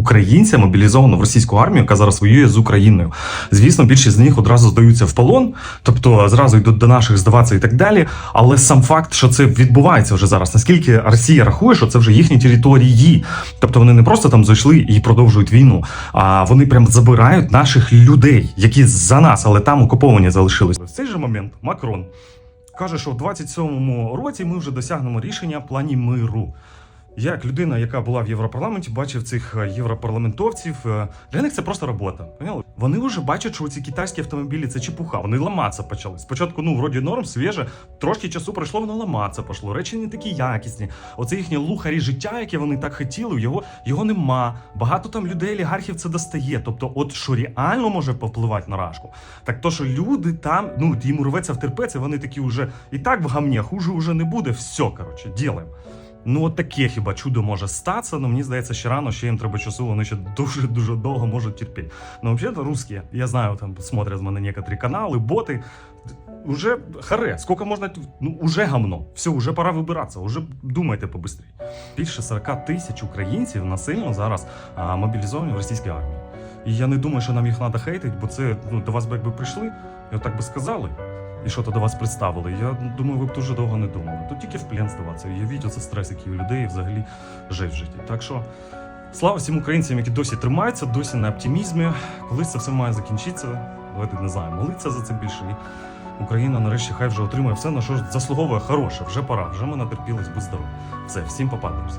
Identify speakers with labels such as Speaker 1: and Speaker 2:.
Speaker 1: українця мобілізовано в російську армію, яка зараз воює з Україною. Звісно, більшість з них одразу здаються в полон, тобто зразу йдуть до наших здаватися і так далі. Але сам факт, що це відбувається вже зараз, наскільки Росія рахує, що це вже їхні території, тобто вони не просто там зайшли і продовжують війну, а вони прям забирають наших людей, які за нас, але там окуповані залишились. В цей же момент Макрон каже, що в 27-му році ми вже досягнемо рішення в плані миру. Як людина, яка була в Європарламенті, бачив цих е, європарламентовців. е, Для них це просто робота. Поняли? Вони вже бачать, що ці китайські автомобілі це чепуха. Вони ламатися почали. Спочатку, ну, вроді норм, свіже, трошки часу пройшло, воно ламатися пошло. Речі не такі якісні. Оце їхнє лухарі життя, яке вони так хотіли, його, його нема. Багато там людей, олігархів це достає. Тобто, от що реально може повпливати на рашку, так то, що люди там, ну, їм рветься втерпеться, вони такі вже і так в гамні, хуже вже не буде. Все, коротше, ділаємо. Ну, от таке хіба чудо може статися, але мені здається, ще рано, ще їм треба часу, вони ще дуже-дуже довго можуть терпіти. Ну, взагалі, русські, я знаю, там смотрят з мене некоторі канали, боти. Уже харе, скільки можна, ну, уже гамно. Все, уже пора вибиратися, уже думайте побистрій. Більше 40 тисяч українців насильно зараз а, мобілізовані в російській армії. І я не думаю, що нам їх треба хейтити, бо це ну, до вас би якби прийшли, і отак би сказали і що то до вас представили. Я думаю, ви б дуже довго не думали. Тут тільки в плен здаватися. Уявіть оце стрес, який у людей і взагалі жить в житті. Так що слава всім українцям, які досі тримаються, досі на оптимізмі. Колись це все має закінчитися. Давайте не знаю, молитися за це більше. І Україна нарешті хай вже отримає все, на що заслуговує хороше. Вже пора, вже ми натерпілись, будь здорові. Все, всім попадемося.